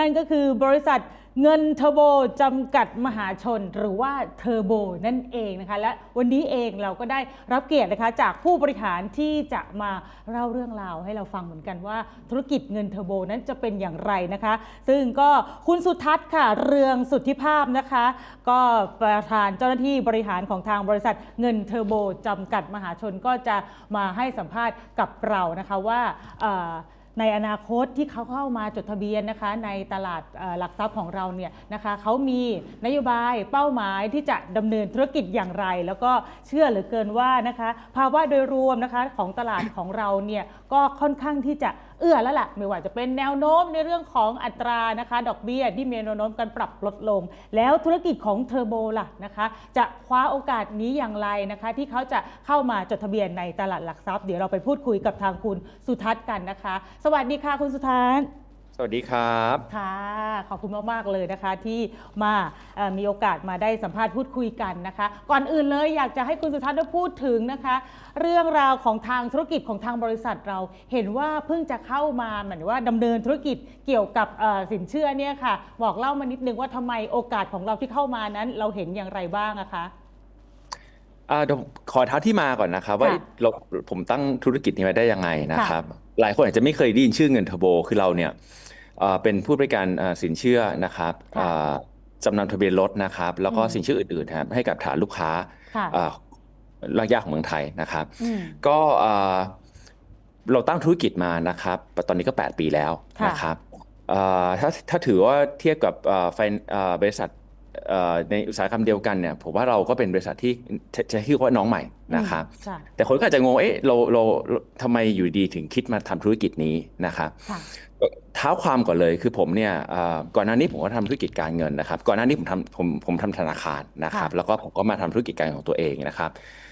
นั่นก็คือบริษัทเงินเทอร์โบจำกัดมหาชน หรือว่าเทอร์โบนั่นเองนะคะ และวันนี้เองเราก็ได้รับเกียรตินะคะจากผู้บริหารที่จะมาเล่าเรื่องราวให้เราฟังเหมือนกันว่า ธุรกิจเงินเทอร์โบนั้นจะเป็นอย่างไรนะคะ ซึ่งก็คุณสุทัศน์ค่ะ เรืองสุทธิภาพนะคะ ก็ประธานเจ้าหน้าที่บริหารของทางบริษัทเงินเทอร์โบจำกัดมหาชนก็จะมาให้สัมภาษณ์กับเรานะคะว่า ในอนาคตที่เขาเข้ามาจดทะเบียนนะคะในตลาดหลักทรัพย์ของเราเนี่ยนะคะเขามีนโยบายเป้าหมายที่จะดำเนินธุรกิจอย่างไร แล้วก็เชื่อเหลือเกินว่านะคะภาวะโดยรวมนะคะของตลาดของเราเนี่ยก็ค่อนข้างที่จะ เอื้อแล้วล่ะไม่ว่าจะเป็นแนวโน้มในเรื่องของอัตรานะคะ ดอกเบี้ยที่มีแนวโน้มการปรับลดลง แล้วธุรกิจของเทอร์โบล่ะนะคะ จะคว้าโอกาสนี้อย่างไรนะคะ ที่เขาจะเข้ามาจดทะเบียนในตลาดหลักทรัพย์เดี๋ยวเราไปพูดคุยกับทางคุณสุทัศน์กันนะคะ สวัสดีค่ะคุณสุทัศน์ วัสดีครับ ค่ะ ขอบคุณมาก ๆ เลยนะคะที่มาเอ่อมีโอกาสมาได้สัมภาษณ์พูดคุยกันนะคะ ก่อนอื่นเลยอยากจะให้คุณสุทัศน์ได้พูดถึงนะคะ เรื่องราวของทางธุรกิจของทางบริษัทเรา เห็นว่าเพิ่งจะเข้ามาเหมือนว่าดำเนินธุรกิจเกี่ยวกับเอ่อสินเชื่อเนี่ยค่ะ บอกเล่ามานิดนึงว่าทำไมโอกาสของเราที่เข้ามานั้น เราเห็นอย่างไรบ้างอะคะอ่าเดี๋ยวผมขอเท้าที่มาก่อนนะครับ ว่าค่ะเราผมตั้งธุรกิจนี้มาได้ยังไงนะครับ หลายคนอาจจะไม่เคยได้ยินชื่อเงินเทอร์โบคือเราเนี่ย เอ่อเป็นผู้บริการเอ่อสินเชื่อนะครับค่ะอ่าจำนำทะเบียนรถนะครับ แล้วก็อืมสินเชื่ออื่นๆนะครับให้กับฐานลูกค้าค่ะอ่ารากยากของเมืองไทยนะครับ อืมก็อ่าเราตั้งธุรกิจมานะครับ ตอนนี้ก็ 8 ปีแล้วค่ะ นะครับอ่าถ้าถ้าถือว่าเทียบกับอ่าไฟอ่าบริษัทเอ่อ ในอุตสาหกรรมเดียวกันเนี่ยผมว่าเราก็เป็นบริษัทที่จะจะชื่อว่าน้องใหม่นะครับอืมค่ะแต่คนก็อาจจะงงเอ๊ะเราเราเราทำไมอยู่ดีถึงคิดมาทำธุรกิจนี้นะครับค่ะเท้าความก่อนเลยคือผมเนี่ยอ่าก่อนหน้านี้ผมก็ทำธุรกิจการเงินนะครับ ก่อนหน้านี้ผมทำผมผมทำธนาคารนะครับค่ะแล้วก็ผมก็มาทำธุรกิจการเงินของตัวเองนะครับ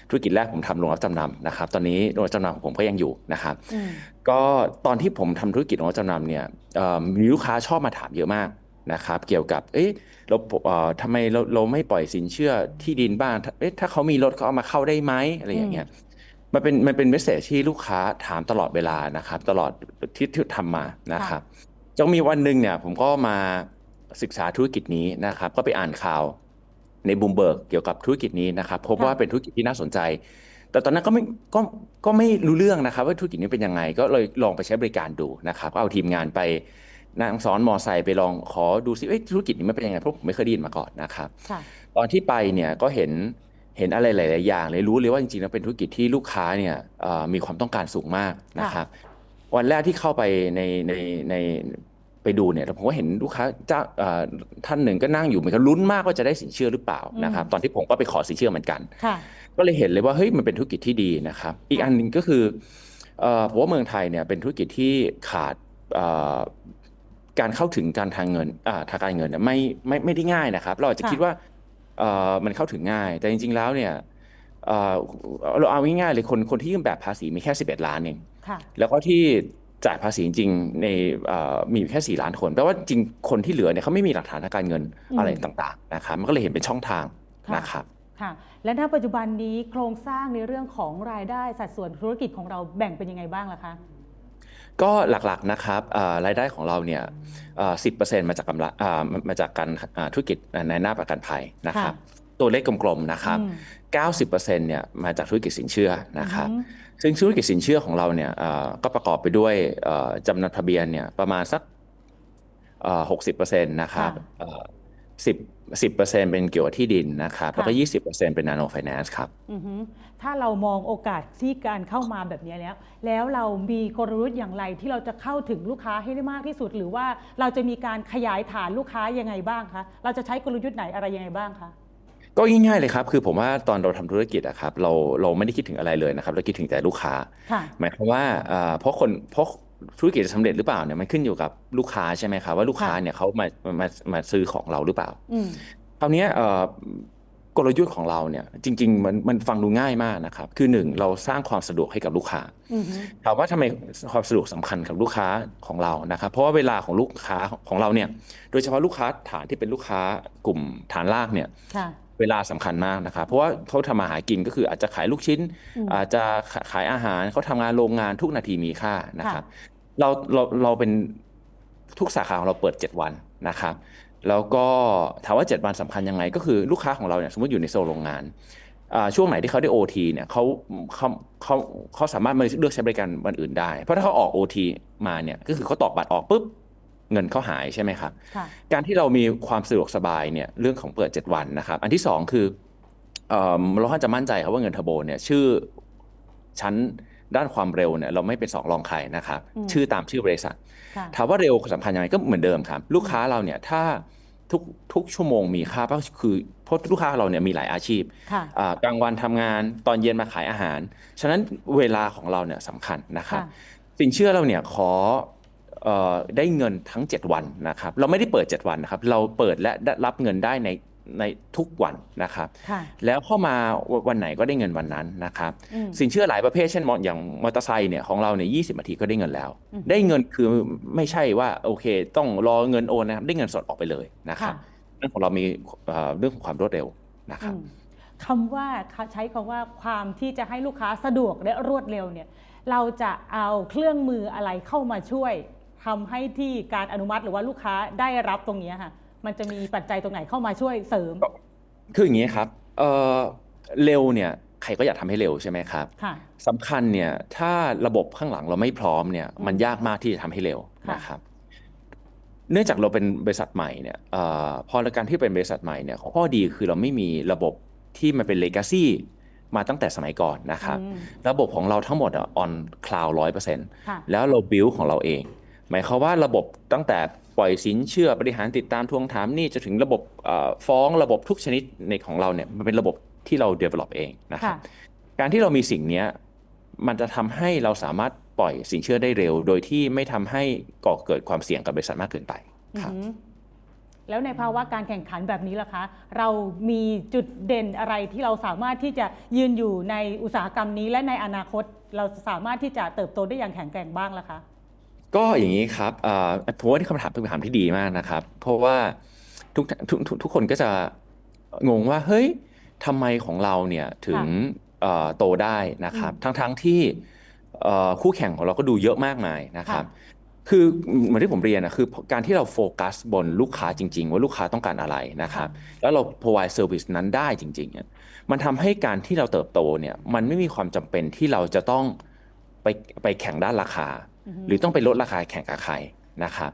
ธุรกิจแรกผมทำโรงรับจำนำนะครับ ตอนนี้โรงรับจำนำของผมก็ยังอยู่นะครับอืมก็ตอนที่ผมทำธุรกิจโรงรับจำนำเนี่ยเอ่อมีลูกค้าชอบมาถามเยอะมาก นะครับเกี่ยวกับเอ๊ะเราเอ่อทำไมเราเราไม่ปล่อยสินเชื่อที่ดินบ้างถ้าเอ๊ะถ้าเขามีรถเขาเอามาเข้าได้ไหมอะไรอย่างเงี้ยมันเป็นมันเป็นเมสเซจที่ลูกค้าถามตลอดเวลานะครับ ตลอดที่ที่ทำมานะครับจนมีวันหนึ่งเนี่ยผมก็มาศึกษาธุรกิจนี้นะครับ ก็ไปอ่านข่าวในบูมเบิร์กเกี่ยวกับธุรกิจนี้นะครับพบค่ะว่าเป็นธุรกิจที่น่าสนใจ แต่ตอนนั้นก็ไม่ก็ก็ไม่รู้เรื่องนะครับ ว่าธุรกิจนี้เป็นยังไง ก็เลยลองไปใช้บริการดูนะครับก็เอาทีมงานไป นั่งซ้อนมอไซค์ไปลองขอดูซิเอ้ยธุรกิจนี้มันเป็นยังไงเพราะผมไม่เคยได้ยินมาก่อนนะครับค่ะตอนที่ไปเนี่ยก็เห็นเห็นอะไรหลาย ๆ อย่างเลยรู้เลยว่าจริงๆแล้วเป็นธุรกิจที่ลูกค้าเนี่ยเอ่อมีความต้องการสูงมากนะครับ วันแรกที่เข้าไปในในในไปดูเนี่ยผมก็เห็นลูกค้าเจ้าเอ่อท่านหนึ่งก็นั่งอยู่เหมือนกันลุ้นมากว่าจะได้สินเชื่อหรือเปล่านะครับ ตอนที่ผมก็ไปขอสินเชื่อเหมือนกันค่ะก็เลยเห็นเลยว่าเฮ้ยมันเป็นธุรกิจที่ดีนะครับ อีกอันหนึ่งก็คือเอ่อผมว่าเมืองไทยเนี่ยเป็นธุรกิจที่ขาดเอ่อ การเข้าถึงการทางเงินอ่าทางการเงินเนี่ยไม่ไม่ไม่ได้ง่ายนะครับ เราอาจจะค่ะคิดว่าเอ่อมันเข้าถึงง่าย แต่จริง ๆ แล้วเนี่ยเอ่อเราเอาง่ายๆเลยคนคนที่ยื่นแบบภาษีมีแค่ 11 ล้านเองค่ะแล้วก็ที่จ่ายภาษีจริงๆในเอ่อมีอยู่แค่ 4 ล้านคนแปลว่าจริงคนที่เหลือเนี่ยเขาไม่มีหลักฐานทางการเงินอืมอะไรต่างๆนะครับมันก็เลยเห็นเป็นช่องทางค่ะนะครับค่ะและณปัจจุบันนี้โครงสร้างในเรื่องของรายได้สัดส่วนธุรกิจของเราแบ่งเป็นยังไงบ้างล่ะคะ ก็หลักๆนะครับเอ่อรายได้ของเราเนี่ยสิบเปอร์เซ็นต์มาจากกำไรอ่ามามาจากการอ่าธุรกิจในหน้าประกันภัยนะครับ ตัวเลขกลมๆนะครับอืม90%เนี่ยมาจากธุรกิจสินเชื่อนะครับอือฮึซึ่งธุรกิจสินเชื่อของเราเนี่ยเอ่อก็ประกอบไปด้วยเอ่อจำนำทะเบียนเนี่ยประมาณสักหกสิบเปอร์เซ็นต์นะครับ สิบสิบเปอร์เซ็นต์เป็นเกี่ยวกับที่ดินนะครับแล้วก็ค่ะยี่สิบเปอร์เซ็นต์เป็นนาโนไฟแนนซ์ครับอือฮึถ้าเรามองโอกาสที่การเข้ามาแบบนี้แล้ว แล้วเรามีกลยุทธ์อย่างไรที่เราจะเข้าถึงลูกค้าให้ได้มากที่สุด หรือว่าเราจะมีการขยายฐานลูกค้ายังไงบ้างคะเราจะใช้กลยุทธ์ไหนอะไรยังไงบ้างคะก็ง่ายๆเลยครับ คือผมว่าตอนเราทำธุรกิจอะครับเราเราไม่ได้คิดถึงอะไรเลยนะครับเราคิดถึงแต่ลูกค้าค่ะหมายความว่าเอ่อเพราะคนเพราะ ธุรกิจจะสำเร็จหรือเปล่าเนี่ยมันขึ้นอยู่กับลูกค้าใช่ไหมครับว่าลูกค้าค่ะเนี่ยเขามามามาซื้อของเราหรือเปล่าอืมคราวเนี้ยเอ่อกลยุทธ์ของเราเนี่ยจริง ๆ มันมันฟังดูง่ายมากนะครับ คือหนึ่งเราสร้างความสะดวกให้กับลูกค้าอือฮึถามว่าทำไมความสะดวกสำคัญกับลูกค้าของเรานะครับ เพราะว่าเวลาของลูกค้าของเราเนี่ย โดยเฉพาะลูกค้าฐานที่เป็นลูกค้ากลุ่มฐานรากเนี่ยค่ะ เวลาสำคัญมากนะครับ เพราะว่าเขาทำมาหากินก็คืออาจจะขายลูกชิ้นอืมอาจจะขายอาหารเขาทำงานโรงงานทุกนาทีมีค่านะคค่ะรับ เราเราเราเป็นทุกสาขาของเราเปิด 7 วันนะครับ แล้วก็ถามว่า 7 วันสำคัญยังไง ก็คือลูกค้าของเราเนี่ยสมมติอยู่ในโซนโรงงานอ่าช่วงไหนที่เขาได้ OT เนี่ยเขาเขาเขาเขาสามารถมาเลือกใช้บริการวันอื่นได้ เพราะถ้าเขาออก OT มาเนี่ยก็คือเขาตอกบัตรออกปุ๊บ เงินเขาหายใช่ไหมครับค่ะการที่เรามีความสะดวกสบายเนี่ยเรื่องของเปิด 7 วันนะครับ อันที่สองคือเอ่อเราค่อนจะมั่นใจครับว่าเงินเทอร์โบเนี่ยชื่อชั้นด้านความเร็วเนี่ยเราไม่เป็นสองรองใครนะครับอืมชื่อตามชื่อบริษัทค่ะถามว่าเร็วสำคัญยังไงก็เหมือนเดิมครับ ลูกค้าเราเนี่ยถ้าทุกทุกชั่วโมงมีค่าก็คือเพราะลูกค้าเราเนี่ยมีหลายอาชีพค่ะอ่ากลางวันทำงานตอนเย็นมาขายอาหาร ฉะนั้นเวลาของเราเนี่ยสำคัญนะครับค่ะสินเชื่อเราเนี่ยขอเอ่อ ได้เงินทั้ง 7 วันนะครับ เราไม่ได้เปิด 7 วันนะครับ เราเปิดและได้รับเงินได้ในในทุกวันนะครับค่ะแล้วเข้ามาวันไหนก็ได้เงินวันนั้นนะครับอืมสินเชื่อหลายประเภทเช่นมออย่างมอเตอร์ไซค์เนี่ยของเราเนี่ยยีนาทีก็ได้เงินแล้วอืมได้เงินคือไม่ใช่ว่าโอเค ต้องรอเงินโอนนะครับได้เงินสดออกไปเลยนะครับค่ะเรื่องของเรามีเอ่อเรื่องของความรวดเร็วนะครับอืมคำว่าใช้คำว่าความที่จะให้ลูกค้าสะดวกและรวดเร็วเนี่ยเราจะเอาเครื่องมืออะไรเข้ามาช่วย ทำให้ที่การอนุมัติหรือว่าลูกค้าได้รับตรงเนี้ยค่ะมันจะมีปัจจัยตรงไหนเข้ามาช่วยเสริม คืออย่างนี้ครับเอ่อเร็วเนี่ยใครก็อยากทำให้เร็วใช่ไหมครับค่ะสำคัญเนี่ยถ้าระบบข้างหลังเราไม่พร้อมเนี่ยอืมมันยากมากที่จะทำให้เร็วค่ะนะครับเนื่องจากเราเป็นบริษัทใหม่เนี่ยเอ่อพอในการที่เป็นบริษัทใหม่เนี่ยข้อดีคือเราไม่มีระบบที่มันเป็นเลกาซีมาตั้งแต่สมัยก่อนนะครับอืมระบบของเราทั้งหมดอะ on cloud ร้อยเปอร์เซ็นต์ค่ะแล้วเรา build ของเราเอง หมายความว่าระบบตั้งแต่ปล่อยสินเชื่อบริหารติดตามทวงถามหนี้จะถึงระบบเอ่อฟ้องระบบทุกชนิดในของเราเนี่ยมันเป็นระบบที่เรา develop เองนะครับค่ะการที่เรามีสิ่งเนี้ยมันจะทำให้เราสามารถปล่อยสินเชื่อได้เร็ว โดยที่ไม่ทำให้ก่อเกิดความเสี่ยงกับบริษัทมากเกินไปอือครับหือแล้วในภาวะการแข่งขันแบบนี้ล่ะคะ เรามีจุดเด่นอะไรที่เราสามารถที่จะยืนอยู่ในอุตสาหกรรมนี้ และในอนาคตเราสามารถที่จะเติบโตได้อย่างแข็งแกร่งบ้างล่ะคะ ก็อย่างนี้ครับเอ่อผมว่าที่คำถามเป็นคำถามที่ดีมากนะครับ เพราะว่าทุกทุกทุกทุกคนก็จะงงว่า เฮ้ยทำไมของเราเนี่ยถึงเอ่อโตได้นะครับอืมทั้งทั้งที่เอ่อคู่แข่งของเราก็ดูเยอะมากมายนะครับค่ะคือเหมือนที่ผมเรียนนะคือการที่เราโฟกัสบนลูกค้าจริง ๆ ว่าลูกค้าต้องการอะไรนะครับ แล้วเรา provide service นั้นได้จริงๆเนี่ยมันทำให้การที่เราเติบโตเนี่ยมันไม่มีความจำเป็นที่เราจะต้องไปไปแข่งด้านราคาอือ หือหรือต้องไปลดราคาแข่งกับใครนะครับ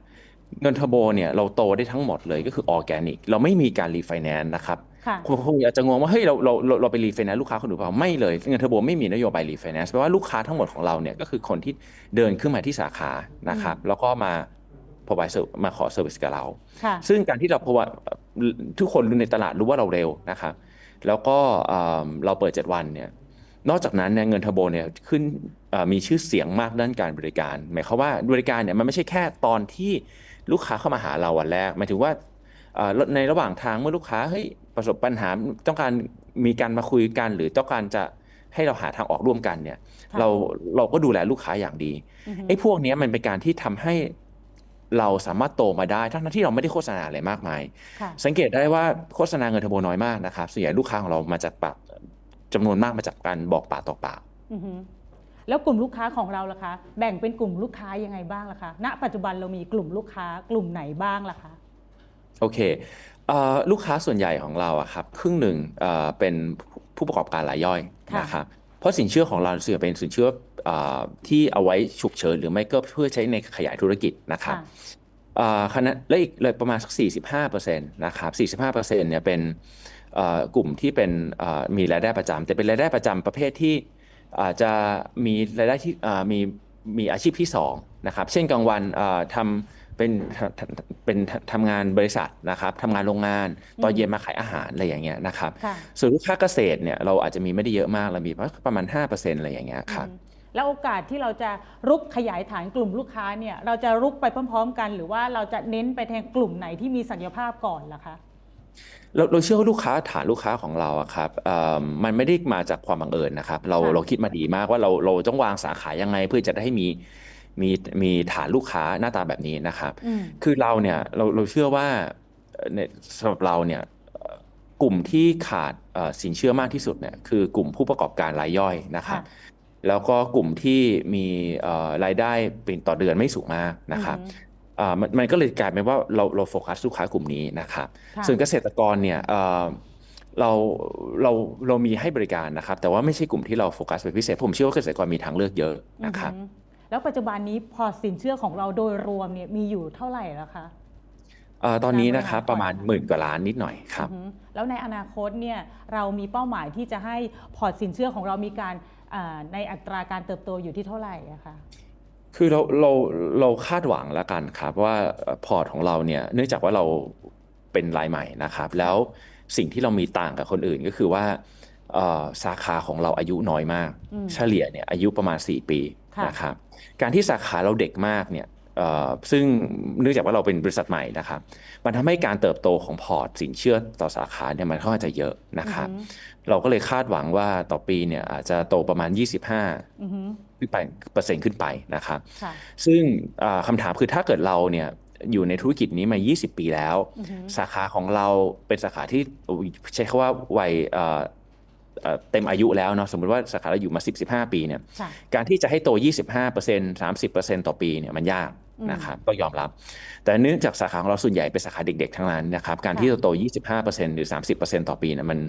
เงินเทอร์โบเนี่ยเราโตได้ทั้งหมดเลยก็คือออร์แกนิก เราไม่มีการรีไฟแนนซ์นะครับค่ะคุณคงอยากจะงงว่าเฮ้ยเราเราเราเราไปรีไฟแนนซ์ลูกค้าคนอื่นเปล่าไม่เลยเงินเทอร์โบไม่มีนโยบายรีไฟแนนซ์แปลว่าลูกค้าทั้งหมดของเราเนี่ยก็คือคนที่เดินขึ้นมาที่สาขานะครับแล้วก็มา provide service มาขอเซอร์วิสกับเราค่ะซึ่งการที่เราเพราะว่าทุกคนในตลาดรู้ว่าเราเร็วนะครับแล้วก็เอ่อเราเปิด 7 วันเนี่ย นอกจากนั้นเนี่ยเงินเทอร์โบเนี่ยขึ้นเอ่อมีชื่อเสียงมากด้านการบริการ หมายความว่าบริการเนี่ยมันไม่ใช่แค่ตอนที่ลูกค้าเข้ามาหาเราวันแรกหมายถึงว่าเอ่อในระหว่างทางเมื่อลูกค้าเฮ้ยประสบปัญหาต้องการมีการมาคุยกัน หรือต้องการจะให้เราหาทางออกร่วมกันเนี่ยค่ะเราเราก็ดูแลลูกค้าอย่างดีอือหือไอ้พวกเนี้ยมันเป็นการที่ทำให้เราสามารถโตมาได้ทั้งๆที่เราไม่ได้โฆษณาอะไรมากมายค่ะสังเกตได้ว่าโฆษณาเงินเทอร์โบน้อยมากนะครับส่วนใหญ่ลูกค้าของเรามาจากปาก จำนวนมากมาจากการบอกปากต่อปากอือหือแล้วกลุ่มลูกค้าของเราล่ะคะ แบ่งเป็นกลุ่มลูกค้ายังไงบ้างล่ะคะณปัจจุบันเรามีกลุ่มลูกค้ากลุ่มไหนบ้างล่ะคะโอเคเอ่อลูกค้าส่วนใหญ่ของเราอะครับครึ่งหนึ่งเอ่อเป็นผู้ประกอบการรายย่อยค่ะนะครับเพราะสินเชื่อของเราส่วนใหญ่เป็นสินเชื่อเอ่อที่เอาไว้ฉุกเฉินหรือไม่ก็เพื่อใช้ในขยายธุรกิจนะครับค่ะเอ่อคณะและอีกเลยประมาณสัก 45%นะครับ 45%เนี่ยเป็นเอ่อ กลุ่มที่เป็นเอ่อมีรายได้ประจำแต่เป็นรายได้ประจำประเภทที่อาจจะมีรายได้ที่เอ่อมีมีอาชีพที่สองนะครับ เช่นกลางวันเอ่อทำเป็นเป็นทำงานบริษัทนะครับทำงานโรงงานตอนเย็นมาขายอาหารอะไรอย่างเงี้ยนะครับค่ะส่วนลูกค้าเกษตรเนี่ยเราอาจจะมีไม่ได้เยอะมากเรามีประมาณ 5%อะไรอย่างเงี้ยครับอืมแล้วโอกาสที่เราจะรุกขยายฐานกลุ่มลูกค้าเนี่ยเราจะรุกไปพร้อม ๆ กัน หรือว่าเราจะเน้นไปแทนกลุ่มไหนที่มีศักยภาพก่อนล่ะคะ เราเราเชื่อว่าลูกค้าฐานลูกค้าของเราอะครับเอ่อมันไม่ได้มาจากความบังเอิญนะครับ เราค่ะ เราคิดมาดีมากว่าเราเราต้องวางสาขายังไง เพื่อจะได้ให้มีมีมีฐานลูกค้าหน้าตาแบบนี้นะครับ อืม คือเราเนี่ยเราเราเชื่อว่าเอ่อในสำหรับเราเนี่ยเอ่อกลุ่มที่ขาดเอ่อสินเชื่อมากที่สุดเนี่ยคือกลุ่มผู้ประกอบการรายย่อยนะครับค่ะแล้วก็กลุ่มที่มีเอ่อรายได้เป็นต่อเดือนไม่สูงมากนะครับอืม อ่ามันมันก็เลยกลายเป็นว่าเราเราโฟกัสลูกค้ากลุ่มนี้นะครับค่ะส่วนเกษตรกรเนี่ยเอ่อเราเราเรามีให้บริการนะครับ แต่ว่าไม่ใช่กลุ่มที่เราโฟกัสเป็นพิเศษ ผมเชื่อว่าเกษตรกรมีทางเลือกเยอะนะครับอือหือแล้วปัจจุบันนี้พอร์ตสินเชื่อของเราโดยรวมเนี่ยมีอยู่เท่าไหร่แล้วคะ เอ่อตอนนี้นะครับการบริหารประมาณพอร์ตหมื่นกว่าล้านนิดหน่อยครับอือหือแล้วในอนาคตเนี่ยเรามีเป้าหมายที่จะให้พอร์ตสินเชื่อของเรามีการอ่าในอัตราการเติบโตอยู่ที่เท่าไหร่อะคะ คือเราเราเราคาดหวังแล้วกันครับว่าเอ่อพอร์ตของเราเนี่ยเนื่องจากว่าเราเป็นรายใหม่นะครับ แล้วสิ่งที่เรามีต่างกับคนอื่นก็คือว่าเอ่อสาขาของเราอายุน้อยมากอืมเฉลี่ยเนี่ยอายุประมาณ 4 ปีค่ะนะครับการที่สาขาเราเด็กมากเนี่ยเอ่อ ซึ่งเนื่องจากว่าเราเป็นบริษัทใหม่นะครับ มันทำให้การเติบโตของพอร์ตสินเชื่อต่อสาขาเนี่ยมันค่อนข้างจะเยอะนะครับอือหือเราก็เลยคาดหวังว่าต่อปีเนี่ยอาจจะโตประมาณ 25อือหือขึ้นไปเปอร์เซ็นต์ขึ้นไปนะครับค่ะซึ่งอ่าคำถามคือถ้าเกิดเราเนี่ยอยู่ในธุรกิจนี้มา 20 ปีแล้วอือหือสาขาของเราเป็นสาขาที่ใช้คำว่าวัยเอ่อเอ่อเต็มอายุแล้วเนาะสมมติว่าสาขาเราอยู่มา 10-15 ปีเนี่ยค่ะการที่จะให้โต 25% 30%ต่อปีเนี่ยมันยากอืม นะครับก็ยอมรับ แต่เนื่องจากสาขาของเราส่วนใหญ่เป็นสาขาเด็กๆทั้งนั้นนะครับการที่ค่ะจะโต 25%หรือ 30%ต่อปีเนี่ยมัน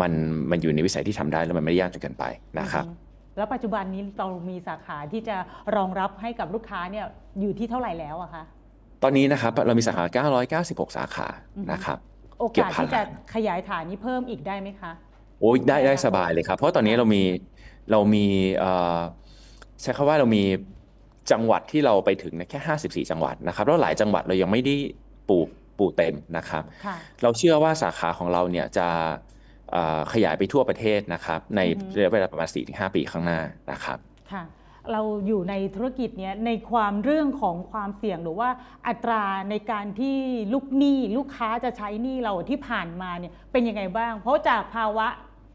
มันมันอยู่ในวิสัยที่ทำได้แล้วมันไม่ได้ยากจนเกินไปนะครับอือหือแล้วปัจจุบันนี้เรามีสาขาที่จะรองรับให้กับลูกค้าเนี่ยอยู่ที่เท่าไหร่แล้วอะคะตอนนี้นะครับเรามีสาขา 996 สาขาอือฮึนะครับโอเกือบกาสพันที่จะล้านขยายฐานนี้เพิ่มอีกได้ไหมคะโอ้ยได้ได้ได้ครับสบายเลยครับ เพราะตอนนี้ค่ะเรามีเรามีเอ่อใช้คำว่าเรามี จังหวัดที่เราไปถึงเนี่ยแค่ 54 จังหวัดนะครับแล้วหลายจังหวัดเรายังไม่ได้ปูปูเต็มนะครับค่ะเราเชื่อว่าสาขาของเราเนี่ยจะเอ่อขยายไปทั่วประเทศนะครับ ในอือฮึระยะเวลาประมาณ 4-5 ปีข้างหน้านะครับค่ะเราอยู่ในธุรกิจเนี้ยในความเรื่องของความเสี่ยงหรือว่าอัตราในการที่ลูกหนี้ลูกค้าจะใช้หนี้เราที่ผ่านมาเนี่ยเป็นยังไงบ้าง เพราะจากภาวะ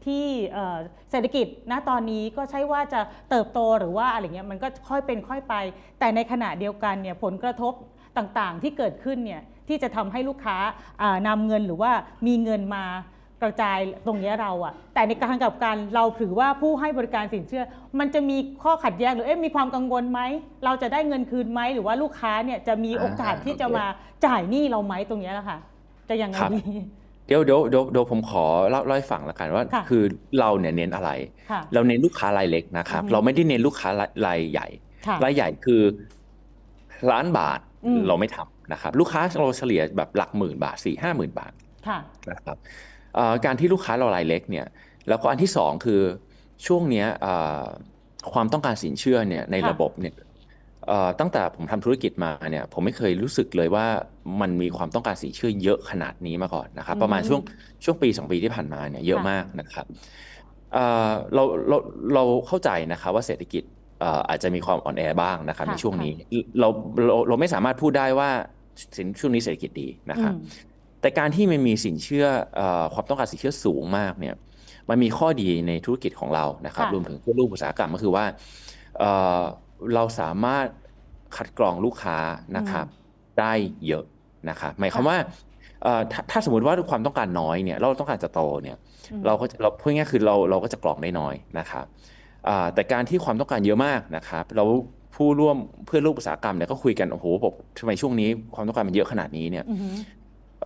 ที่เอ่อเศรษฐกิจณตอนนี้ก็ใช่ว่าจะเติบโตหรือว่าอะไรเงี้ยมันก็ค่อยเป็นค่อยไป แต่ในขณะเดียวกันเนี่ยผลกระทบต่างๆที่เกิดขึ้นเนี่ยที่จะทำให้ลูกค้าอ่านำเงินหรือว่ามีเงินมากระจายตรงเนี้ยเราอะแต่ในการกับการเราถือว่าผู้ให้บริการสินเชื่อ มันจะมีข้อขัดแย้งหรือเอ๊ะมีความกังวลไหมเราจะได้เงินคืนไหมหรือว่าลูกค้าเนี่ยจะมีโอกาสอ่าที่จะโอเคมาจ่ายหนี้เราไหมตรงเนี้ยแหละค่ะจะยังไงครับดี เดี๋ยวเดี๋ยวเดี๋ยวเดี๋ยวผมขอเล่าเล่าให้ฟังละกันว่า ค่ะ คือเราเนี่ยเน้นอะไร ค่ะ เราเน้นลูกค้ารายเล็กนะครับอือฮึเราไม่ได้เน้นลูกค้ารายรายใหญ่ค่ะ รายใหญ่คือล้านบาทอืม เราไม่ทำนะครับ ลูกค้าเราเฉลี่ยแบบหลักหมื่นบาทสี่ห้าหมื่นบาท ค่ะ นะครับเอ่อการที่ลูกค้าเรารายเล็กเนี่ยแล้วก็อันที่สองคือช่วงเนี้ยเอ่อความต้องการสินเชื่อเนี่ยในค่ะ ระบบเนี่ยเอ่อ ตั้งแต่ผมทำธุรกิจมาเนี่ยผมไม่เคยรู้สึกเลยว่ามันมีความต้องการสินเชื่อเยอะขนาดนี้มาก่อนนะครับ ประมาณช่วงช่วงปีสองปีที่ผ่านมาเนี่ยเยอะค่ะมากนะครับเอ่อเราเราเราเข้าใจนะครับว่าเศรษฐกิจเอ่ออาจจะมีความอ่อนแอบ้างนะครับค่ะในช่วงนี้เราเราเราไม่สามารถพูดได้ว่าสินช่วงนี้เศรษฐกิจดีนะครับอืมแต่การที่มันมีสินเชื่อเอ่อความต้องการสินเชื่อสูงมากเนี่ยมันมีข้อดีในธุรกิจของเรานะครับค่ะรวมถึงผู้ร่วมอุตสาหกรรมก็คือว่า เอ่อเราสามารถคัดกรองลูกค้านะครับ ได้เยอะนะครับหมายความค่ะว่าเอ่อถ้าถ้าสมมติว่าความต้องการน้อยเนี่ยเราต้องการจะโตเนี่ยอืมเราก็เราพูดง่ายๆคือเราเราก็จะกรองได้น้อยนะครับอ่าแต่การที่ความต้องการเยอะมากนะครับ เราผู้ร่วมเพื่อนร่วมอุตสาหกรรมเนี่ยก็คุยกันโอ้โหบอกทำไมช่วงนี้ความต้องการมันเยอะขนาดนี้เนี่ยอือหือ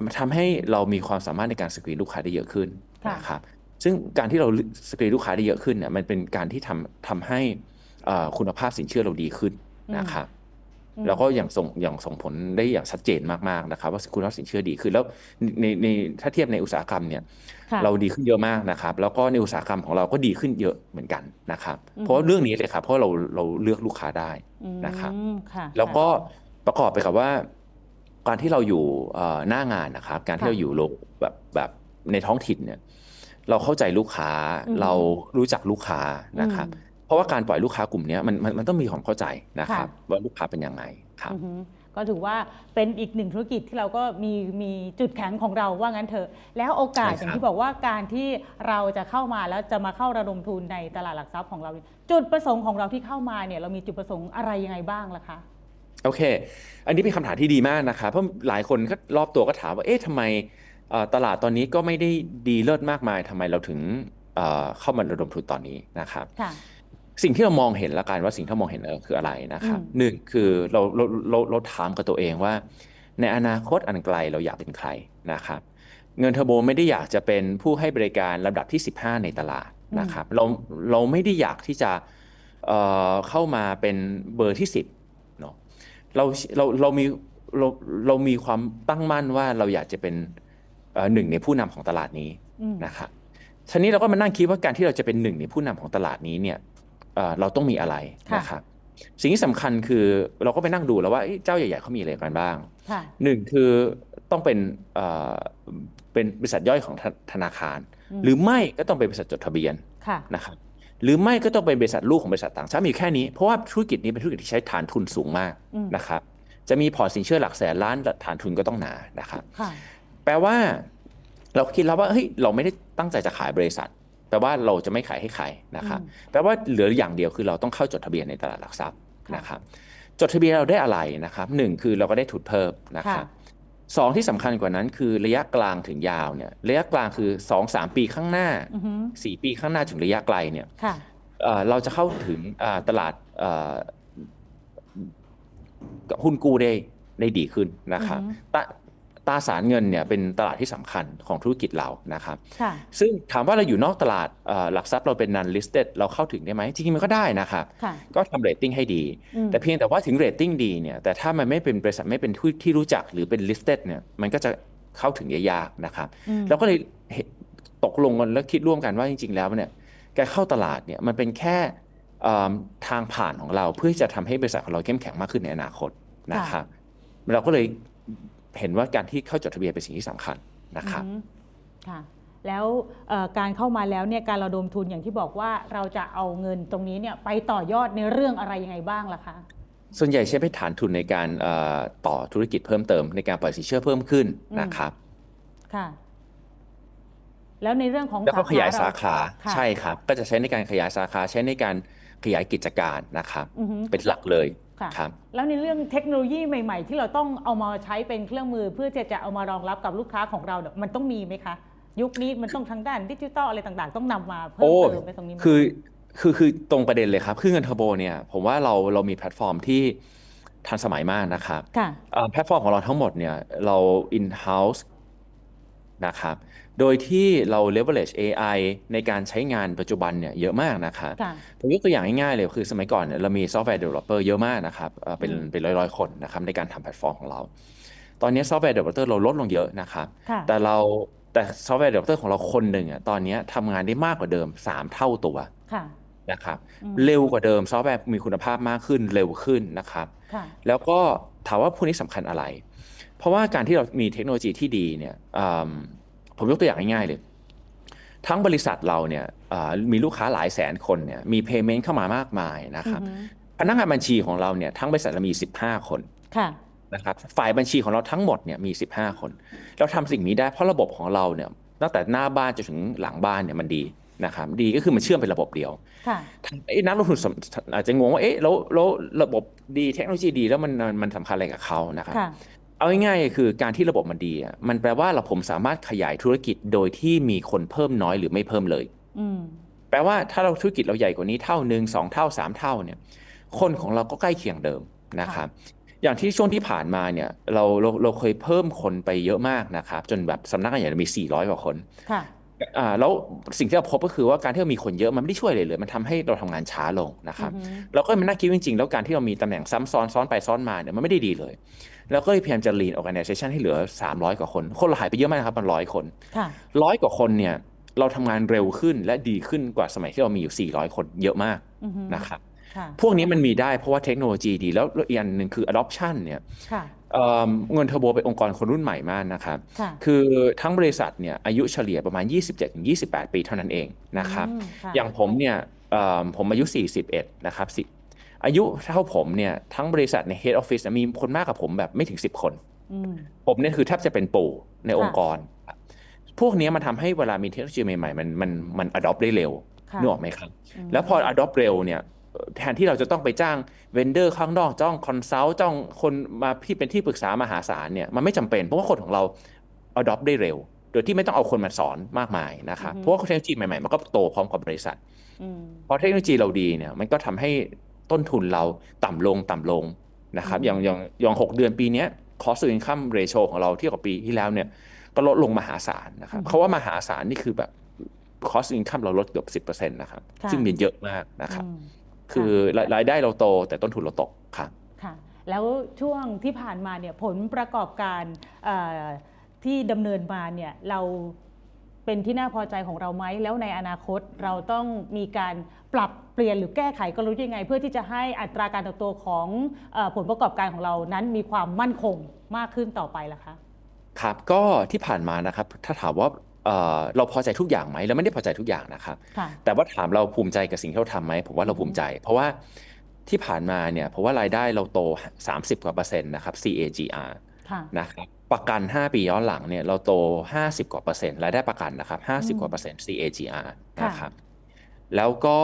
มันทำให้เรามีความสามารถในการสกรีนลูกค้าได้เยอะขึ้นค่ะนะครับซึ่งการที่เราสกรีนลูกค้าได้เยอะขึ้นเนี่ยมันเป็นการที่ทำทำให้เอ่อ คุณภาพสินเชื่อเราดีขึ้นนะครับอืมแล้วก็อย่างส่งอย่างส่งผลได้อย่างชัดเจนมากๆนะครับ ว่าคุณภาพสินเชื่อดีขึ้นแล้วในในถ้าเทียบในอุตสาหกรรมเนี่ยค่ะเราดีขึ้นเยอะมากนะครับ แล้วก็ในอุตสาหกรรมของเราก็ดีขึ้นเยอะเหมือนกันนะครับอือฮึเพราะว่าเรื่องนี้เลยครับเพราะเราเราเลือกลูกค้าได้นะครับอืมค่ะแล้วก็ประกอบไปกับว่า การที่เราอยู่เอ่อหน้างานนะครับ การที่ค่ะเราอยู่โลกแบบแบบในท้องถิ่นเนี่ย เราเข้าใจลูกค้าอือฮึเรารู้จักลูกค้านะครับอืมเพ ราะว่าการปล่อยลูกค้ากลุ่มเนี้ยมันมันมันต้องมีความเข้าใจนะครับค่ะว่าลูกค้าเป็นยังไงครับอือหือก็ถือว่าเป็นอีกหนึ่งธุรกิจที่เราก็มีมีจุดแข็งของเราว่างั้นเถอะ แล้วโอกาสใช่อครับย่างที่บอกว่าการที่เราจะเข้ามาแล้วจะมาเข้าระดมทุนในตลาดหลักทรัพย์ของเราเนี่ยจุดประสงค์ของเราที่เข้ามาเนี่ยเรามีจุดประสงค์อะไรยังไงบ้างล่ะคะโอเค อันนี้เป็นคำถามที่ดีมากนะครับเพราะหลายคนก็รอบตัวก็ถามว่าเอ๊ะทำไมเอ่อตลาดตอนนี้ก็ไม่ได้ดีเลิศมากมายทำไมเราถึงเอ่อเข้ามาระดมทุนตอนนี้นะครับค่ะ สิ่งที่เรามองเห็นละกันว่าสิ่งที่เรามองเห็นเออคืออะไรนะครับอืมหนึ่งคือเราเราเราเราถามกับตัวเองว่า ในอนาคตอันไกลเราอยากเป็นใครนะครับ เงินเทอร์โบไม่ได้อยากจะเป็นผู้ให้บริการลำดับที่ 15 ในตลาดนะครับเราเราไม่ได้อยากที่จะเอ่อเข้ามาเป็นเบอร์ที่ 10เนาะเราเราเรามีเราเรามีความตั้งมั่นว่าเราอยากจะเป็นเอ่อหนึ่งในผู้นำของตลาดนี้อืมนะครับทีนี้เราก็มานั่งคิดว่าการที่เราจะเป็นหนึ่งในผู้นำของตลาดนี้เนี่ย เอ่อเราต้องมีอะไรค่ะนะครับสิ่งที่สำคัญคือเราก็ไปนั่งดูแล้วว่าเอ้ยเจ้าใหญ่ๆเขามีอะไรกันบ้างค่ะหนึ่งคือต้องเป็นเอ่อเป็นบริษัทย่อยของธธนาคารอืมหรือไม่ก็ต้องเป็นบริษัทจดทะเบียนค่ะนะครับหรือไม่ก็ต้องเป็นบริษัทลูกของบริษัทต่างชาติมีอยู่แค่นี้ เพราะว่าธุรกิจนี้เป็นธุรกิจที่ใช้ฐานทุนสูงมากอืมนะครับจะมีพอร์ตสินเชื่อหลักแสนล้านฐานทุนก็ต้องหนานะครับค่ะแปลว่าเราคิดแล้วว่าเฮ้ยเราไม่ได้ตั้งใจจะขายบริษัท แปลว่าเราจะไม่ขายให้ใครนะครับอืมแปลว่าเหลืออย่างเดียวคือเราต้องเข้าจดทะเบียนในตลาดหลักทรัพย์ค่ะนะครับจดทะเบียนเราได้อะไรนะครับหนึ่งคือเราก็ได้ทุนเพิ่มนะครับค่ะสองที่สำคัญกว่านั้นคือระยะกลางถึงยาวเนี่ยระยะกลางคือ2อสามปีข้างหน้าอือหือสี่ปีข้างหน้าถึงระยะไกลเนี่ยค่ะเอ่อเราจะเข้าถึงอ่าตลาดเอ่อหุ้นกู้ได้ได้ดีขึ้นนะครับอือฮึ ตาตราสารเงินเนี่ยเป็นตลาดที่สำคัญของธุรกิจเรานะครับค่ะซึ่งถามว่าเราอยู่นอกตลาดเอ่อหลักทรัพย์เราเป็น non listed เราเข้าถึงได้ไหมจริงๆมันก็ได้นะครับค่ะก็ทำเรตติ้งให้ดีอืมแต่เพียงแต่ว่าถึงเรตติ้งดีเนี่ยแต่ถ้ามันไม่เป็นบริษัทไม่เป็นที่ที่รู้จักหรือเป็น listed เนี่ยมันก็จะเข้าถึงได้ยากนะครับอืมเราก็เลยเห็นตกลงกันแล้วคิดร่วมกันว่าจริง ๆ แล้วเนี่ยการเข้าตลาดเนี่ยมันเป็นแค่เอิ่มทางผ่านของเราเพื่อที่จะทำให้บริษัทของเราเข้มแข็งมากขึ้นในอนาคตนะครับเราก็เลย เห็นว่าการที่เข้าจดทะเบียนเป็นสิ่งที่สำคัญนะครับอือหือค่ะแล้วเอ่อการเข้ามาแล้วเนี่ยการระดมทุนอย่างที่บอกว่าเราจะเอาเงินตรงนี้เนี่ยไปต่อยอดในเรื่องอะไรยังไงบ้างล่ะคะส่วนใหญ่ใช้เป็นฐานทุนในการเอ่อต่อธุรกิจเพิ่มเติมในการปล่อยสินเชื่อเพิ่มขึ้นอืมนะครับค่ะแล้วในเรื่องของแล้วก็ขยายสาขาค่ะใช่ครับ ก็จะใช้ในการขยายสาขาใช้ในการขยายกิจการนะครับอือหือเป็นหลักเลย ค่ะ ครับ แล้วในเรื่องเทคโนโลยีใหม่ ๆ ที่เราต้องเอามาใช้เป็นเครื่องมือ เพื่อจะจะเอามารองรับกับลูกค้าของเราเนี่ยมันต้องมีไหมคะ ยุคนี้มันต้องทางด้านดิจิทัลอะไรต่างๆ ต้องนำมาเพิ่มโอ้เติมในตรงนี้ไหม คือคือคือตรงประเด็นเลยครับคือเงินเทอร์โบเนี่ยผมว่าเราเรามีแพลตฟอร์มที่ทันสมัยมากนะครับค่ะ เอ่อแพลตฟอร์มของเราทั้งหมดเนี่ยเรา in house นะครับ โดยที่เรา leverage AI ในการใช้งานปัจจุบันเนี่ยเยอะมากนะครับค่ะผมยกตัวอย่างง่ายๆเลยคือสมัยก่อนเนี่ยเรามีซอฟต์แวร์ developer เยอะมากนะครับเอ่อเป็นอืมเป็นร้อยๆ คนนะครับในการทำแพลตฟอร์มของเรา ตอนนี้ซอฟต์แวร์ developer เราลดลงเยอะนะครับค่ะแต่เราแต่ซอฟต์แวร์ developer ของเราคนหนึ่งอะตอนนี้ทำงานได้มากกว่าเดิม 3 เท่าตัวค่ะนะครับอืมเร็วกว่าเดิมซอฟต์แวร์มีคุณภาพมากขึ้นเร็วขึ้นนะครับค่ะแล้วก็ถามว่าพวกนี้สำคัญอะไร เพราะว่าการที่เรามีเทคโนโลยีที่ดีเนี่ยอืม ผมยกตัวอย่างง่ายๆเลย ทั้งบริษัทเราเนี่ยอ่ามีลูกค้าหลายแสนคนเนี่ยมี payment เข้ามามากมายนะครับอือหือพนักงานบัญชีของเราเนี่ยทั้งบริษัทเรามี 15 คนค่ะนะครับฝ่ายบัญชีของเราทั้งหมดเนี่ยมี 15 คน เราทำสิ่งนี้ได้เพราะระบบของเราเนี่ยตั้งแต่หน้าบ้านจนถึงหลังบ้านเนี่ยมันดีนะครับดีก็คือมันเชื่อมเป็นระบบเดียวค่ะเอ๊ะนักลงทุนสำอาจจะงงว่าเอ๊ะแล้วแล้วระบบดีเทคโนโลยีดีแล้วมันมันมันสำคัญอะไรกับเขานะครับค่ะ เอาง่ายๆคือการที่ระบบมันดีอะมันแปลว่าเราผมสามารถขยายธุรกิจโดยที่มีคนเพิ่มน้อยหรือไม่เพิ่มเลย อืม แปลว่าถ้าเราธุรกิจเราใหญ่กว่านี้เท่าหนึ่งสองเท่าสามเท่าเนี่ย คนของเราก็ใกล้เคียงเดิมนะครับ อย่างที่ช่วงที่ผ่านมาเนี่ย เราเราเราเคยเพิ่มคนไปเยอะมากนะครับ จนแบบสำนักงานใหญ่เรามี 400 กว่าคน ค่ะ อ่าแล้วสิ่งที่เราพบก็คือว่าการที่เรามีคนเยอะมันไม่ได้ช่วยเลยเลย มันทำให้เราทำงานช้าลงนะครับอือหือเราก็มานั่งคิดว่าจริงๆ แล้วการที่เรามีตำแหน่งซ้ำซ้อนซ้อนไปซ้อนมาเนี่ยมันไม่ได้ดีเลย แล้วก็เลยพยายามจะ lean organization ให้เหลือ 300 กว่าคน คนเราหายไปเยอะมากนะครับมันร้อยคนค่ะร้อยกว่าคนเนี่ยเราทำงานเร็วขึ้นและดีขึ้นกว่าสมัยที่เรามีอยู่ 400 คนเยอะมากอือหือนะครับค่ะพวกนี้มันมีได้เพราะว่าเทคโนโลยีดีแล้วอีกอันหนึ่งคือ adoption เนี่ยค่ะเอิ่ม เงินเทอร์โบเป็นองค์กรคนรุ่นใหม่มากนะครับค่ะคือทั้งบริษัทเนี่ยอายุเฉลี่ยประมาณ 27-28 ปีเท่านั้นเองนะครับอืมค่ะอย่างผมเนี่ยเอิ่มผมอายุ 41 นะครับสิอายุเท่าผมเนี่ยทั้งบริษัทใน head office เนี่ยมีคนมากกว่าผมแบบไม่ถึง 10 คนอืมผมเนี่ยคือแทบจะเป็นปู่ในค่ะองค์กร พวกเนี้ยมันทำให้เวลามีเทคโนโลยีใหม่ๆ มันมันมัน adopt ได้เร็วค่ะนึกออกไหมครับมแล้วพอ adopt เร็วเนี่ยเอ่อ แทนที่เราจะต้องไปจ้างเวนเดอร์ข้างนอกจ้องคอนซัลท์จ้องคนมาที่เป็นที่ปรึกษามหาศาลเนี่ยมันไม่จำเป็นเพราะว่าคนของเรา adopt ได้เร็ว โดยที่ไม่ต้องเอาคนมาสอนมากมายนะครับอือฮึเพราะว่าเทคโนโลยีใหม่ๆ มันก็โตพร้อมกับบริษัทอืมพอเทคโนโลยีเราดีเนี่ยมันก็ทำให้ต้นทุนเราต่ำลงต่ำลงนะครับอืมอย่างอย่างอย่างหกเดือนปีเนี้ย cost to income ratio ของเราเทียบกับปีที่แล้วเนี่ยก็ลดลงมหาศาลนะครับเขาว่ามหาศาลนี่คือแบบ cost to income เราลดเกือบสิบเปอร์เซ็นต์นะครับค่ะซึ่งเป็นเยอะมากนะครับอืม คือรายรายได้เราโตแต่ต้นทุนเราตกครับค่ะแล้วช่วงที่ผ่านมาเนี่ยผลประกอบการเอ่อที่ดำเนินมาเนี่ยเราเป็นที่น่าพอใจของเราไหมแล้วในอนาคตเราต้องมีการปรับเปลี่ยนหรือแก้ไขกลยุทธ์ยังไง เพื่อที่จะให้อัตราการเติบโตของเออผลประกอบการของเรานั้นมีความมั่นคงมากขึ้นต่อไปล่ะคะครับก็ที่ผ่านมานะครับถ้าถามว่า เอ่อเราพอใจทุกอย่างไหมเราไม่ได้พอใจทุกอย่างนะครับค่ะแต่ว่าถามเราภูมิใจกับสิ่งที่เราทำไหมผมว่าเราภูมิใจ เพราะว่าที่ผ่านมาเนี่ยเพราะว่ารายได้เราโต 30 กว่าเปอร์เซ็นต์นะครับ CAGR ค่ะนะครับประกัน 5 ปีย้อนหลังเนี่ยเราโต 50 กว่าเปอร์เซ็นต์รายได้ประกันนะครับ 50 กว่าเปอร์เซ็นต์ CAGR ค่ะนะครับแล้วก็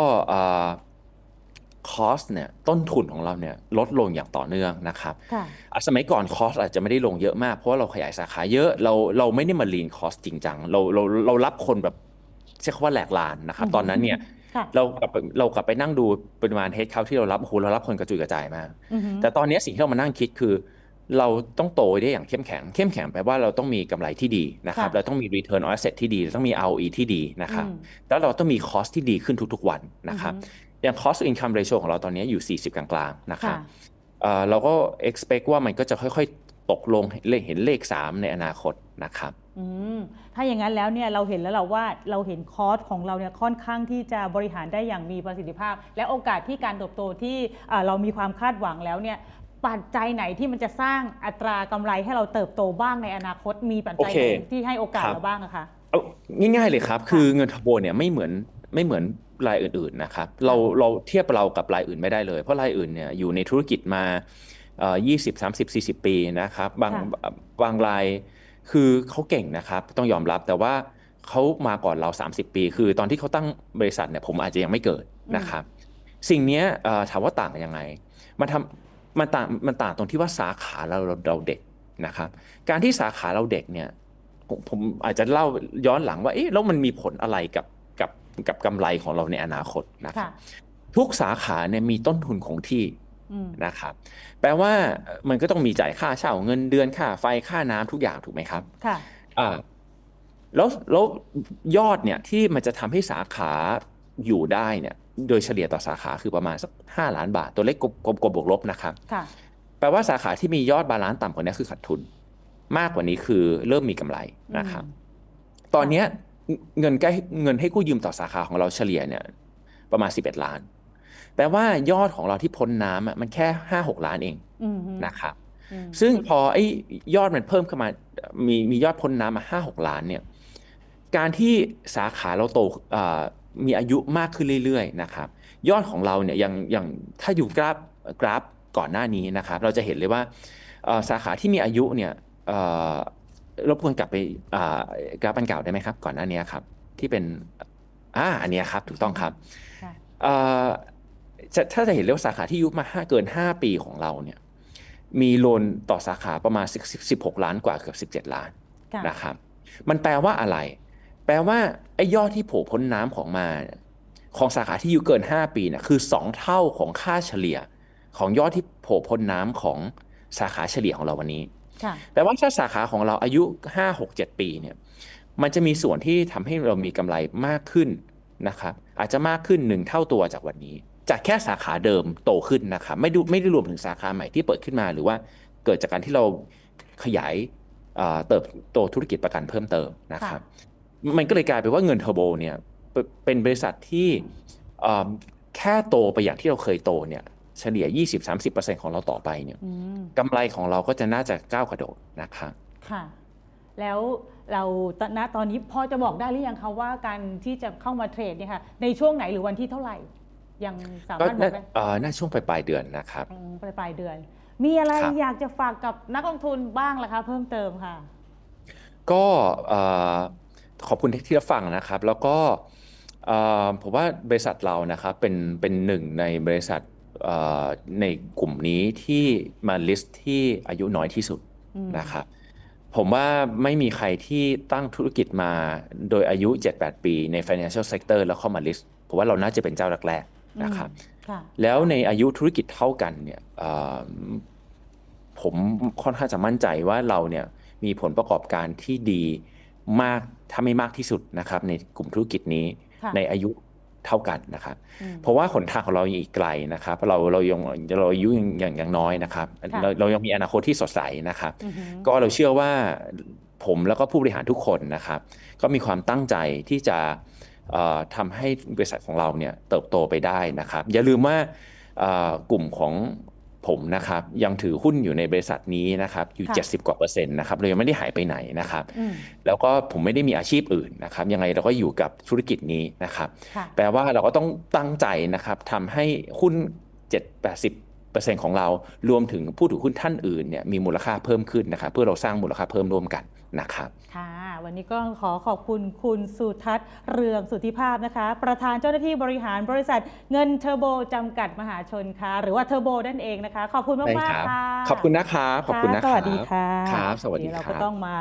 คอสเนี่ยต้นทุนของเราเนี่ยลดลงอย่างต่อเนื่องนะครับค่ะอะสมัยก่อนคอสอาจจะไม่ได้ลงเยอะมาก เพราะว่าเราขยายสาขาเยอะเราเราไม่ได้มาลีนคอสจริงจังเราเราเรารับคนแบบใช้คำว่าแหลกลานนะครับอืมตอนนั้นเนี่ยค่ะเรากลับไปเรากลับไปนั่งดูปริมาณเฮดเขาที่เรารับโอ้โหเรารับคนกระจุยกระจายมากอือฮึแต่ตอนนี้สิ่งที่เรามานั่งคิดคือ เราต้องโตได้อย่างเข้มแข็ง เข้มแข็งแปลว่าเราต้องมีกำไรที่ดีนะครับค่ะเราต้องมี return on asset ที่ดีเราต้องมี ROE ที่ดีนะครับอืมแล้วเราต้องมี cost ที่ดีขึ้นทุกๆวันนะครับ อือฮึอย่าง cost to income ratio ของเราตอนนี้อยู่ 40 กลางๆนะครับค่ะเอ่อเราก็ expect ว่ามันก็จะค่อยๆ ตกลงเลขเห็นเลข 3 ในอนาคตนะครับอืมถ้าอย่างนั้นแล้วเนี่ยเราเห็นแล้วเราว่าเราเห็นคอร์สของเราเนี่ยค่อนข้างที่จะบริหารได้อย่างมีประสิทธิภาพ และโอกาสที่การเติบโตที่เอ่อเรามีความคาดหวังแล้วเนี่ยปัจจัยไหนที่มันจะสร้างอัตรากำไรให้เราเติบโตบ้างในอนาคตมีปัจจัยโอเคไหนที่ให้โอกาสครับเราบ้างอะคะเอาง่ายๆเลยครับ คือเงินทบโบเนี่ยไม่เหมือนไม่เหมือน รายอื่นๆนะครับเราเราเทียบเรากับรายอื่นไม่ได้เลย เพราะรายอื่นเนี่ยอยู่ในธุรกิจมาเอ่อ20 30 40ปีนะครับบางค่ะบางรายคือเขาเก่งนะครับ ต้องยอมรับแต่ว่าเขามาก่อนเรา 30 ปี คือตอนที่เขาตั้งบริษัทเนี่ยผมอาจจะยังไม่เกิดนะครับ สิ่งเนี้ยเอ่อถามว่าต่างกันยังไง มันทำมันต่างมันต่างตรงที่ว่าสาขาเราเราเราเด็กนะครับ การที่สาขาเราเด็กเนี่ยผมผมอาจจะเล่าย้อนหลังว่าเอ๊ะแล้วมันมีผลอะไรกับ กับกับกำไรของเราในอนาคตนะครัค่ะบทุกสาขาเนี่ยมีต้นทุนคงที่อืมนะครับแปลว่ามันก็ต้องมีจ่ายค่าเช่าเงินเดือนค่าไฟค่าน้ำทุกอย่างถูกไหมครับค่ะอ่าแล้วแล้วยอดเนี่ยที่มันจะทำให้สาขาอยู่ได้เนี่ย โดยเฉลี่ยต่อสาขาคือประมาณสักห้าล้านบาท ตัวเลขกลมๆบวกลบนะครับค่ะแปลว่าสาขาที่มียอดบาลานซ์ต่ำกว่านี้คือขาดทุน มากกว่านี้คือเริ่มมีกำไรนะครับอืมตอนเนี้ย เงินใกล้เงินให้กู้ยืมต่อสาขาของเราเฉลี่ยเนี่ยประมาณ 11 ล้าน แปลว่ายอดของเราที่พ้นน้ำอะมันแค่ 5-6 ล้านเองอืมนะครับอืมซึ่งพอไอ้ยอดมันเพิ่มขึ้นมา มีมียอดพ้นน้ำมาห้าหกล้านเนี่ย การที่สาขาเราโตเอ่อมีอายุมากขึ้นเรื่อยๆนะครับ ยอดของเราเนี่ยยังยังถ้าอยู่กราฟกราฟก่อนหน้านี้นะครับ เราจะเห็นเลยว่าเอ่อสาขาที่มีอายุเนี่ยเอ่อ รบกวนกลับไปอ่ากราฟอันเก่าได้ไหมครับ ก่อนหน้านี้ครับ ที่เป็นอ่าอันเนี้ยครับ ถูกต้องครับค่ะเอ่อจะถ้าจะเห็นเลยว่าสาขาที่อายุมาห้าเกิน5ปีของเราเนี่ย มีโลนต่อสาขาประมาณ10 16ล้านกว่าเกือบ17ล้านค่ะนะครับ มันแปลว่าอะไร แปลว่าไอ้ยอดที่โผล่พ้นน้ำของมาเนี่ยของสาขาที่อายุเกิน 5 ปีเนี่ยคือ2เท่าของค่าเฉลี่ยของยอดที่โผล่พ้นน้ำของสาขาเฉลี่ยของเราวันนี้ค่ะ แปลว่าถ้าสาขาของเราอายุ5 6 7ปีเนี่ยมันจะมีส่วนที่ทำให้เรามีกำไรมากขึ้นนะครับอาจจะมากขึ้น1เท่าตัวจากวันนี้ จากแค่สาขาเดิมโตขึ้นนะครับไม่ดูไม่ได้รวมถึงสาขาใหม่ที่เปิดขึ้นมา หรือว่าเกิดจากการที่เราขยายเอ่อเติบโตธุรกิจประกันเพิ่มเติมนะครับ มันก็เลยกลายเป็นว่าเงินเทอร์โบเนี่ยเป็นเป็นบริษัทที่เอ่อแค่โตไปอย่างที่เราเคยโตเนี่ย เฉลี่ย 20-30%ของเราต่อไปเนี่ยอืมกำไรของเราก็จะน่าจะก้าวกระโดดนะครับค่ะ แล้วเราตณตอนนี้พอจะบอกได้หรือยังคะว่าการที่จะเข้ามาเทรดเนี่ยค่ะในช่วงไหนหรือวันที่เท่าไหร่ ยังสาก็มารถบอน่ากได้เอ่อน่าช่วงปลายปลายๆเดือนนะครับอืมปลายปลายเดือน มีอะไรครับอยากจะฝากกับนักลงทุนบ้างล่ะคะ เพิ่มเติมค่ะ ก็เอ่อขอบคุณที่รับฟังนะครับ แล้วก็เอ่อผมว่าบริษัทเรานะครับเป็นเป็นหนึ่งในบริษัทเอ่อ ในกลุ่มนี้ที่มาลิสต์ที่อายุน้อยที่สุดอืมนะครับพผมว่าไม่มีใครที่ตั้งธุรกิจมาโดยอายุ 7-8 ปีใน financial sector แล้วเข้ามา list ผมว่าเราน่าจะเป็นเจ้าแรกๆนะครับค่ะแล้วในอายุธุรกิจเท่ากันเนี่ยเอ่อผมค่อนข้างจะมั่นใจว่าเราเนี่ยมีผลประกอบการที่ดีมากถ้าไม่มากที่สุดนะครับในกลุ่มธุรกิจนี้ค่ะในอายุ เท่ากันนะครับอืมเพราะว่าหนทางของเรายังอีกไกลนะครับ เราเรายังเราอายุยังยังยังน้อยนะครับค่ะเราเรายังมีอนาคตที่สดใสนะครับอือหือก็เราเชื่อว่าผมแล้วก็ผู้บริหารทุกคนนะครับ ก็มีความตั้งใจที่จะเอ่อทำให้บริษัทของเราเนี่ยเติบโตไปได้นะครับ อย่าลืมว่าเอ่อกลุ่มของ ผมนะครับยังถือหุ้นอยู่ในบริษัทนี้นะครับอยู่ค่ะ70 กว่าเปอร์เซ็นต์นะครับเรายังไม่ได้หายไปไหนนะครับอืมแล้วก็ผมไม่ได้มีอาชีพอื่นนะครับ ยังไงเราก็อยู่กับธุรกิจนี้นะครับค่ะแปลว่าเราก็ต้องตั้งใจนะครับทำให้หุ้น 7-80%ของเรารวมถึงผู้ถือหุ้นท่านอื่นเนี่ยมีมูลค่าเพิ่มขึ้นนะครับเพื่อเราสร้างมูลค่าเพิ่มร่วมกันนะครับ ค่ะ วันนี้ก็ขอขอบคุณคุณสุทัศน์เรืองสุทธิภาพนะคะ ประธานเจ้าหน้าที่บริหารบริษัทเงินเทอร์โบจำกัดมหาชนค่ะ หรือว่าเทอร์โบนั่นเองนะคะ ขอบคุณได้มากครับๆค่ะ ขอบคุณนะครับขอบคุณนะคสรับวัสดีค่ะครับสวัสดีเยเราครัก็บต้องมา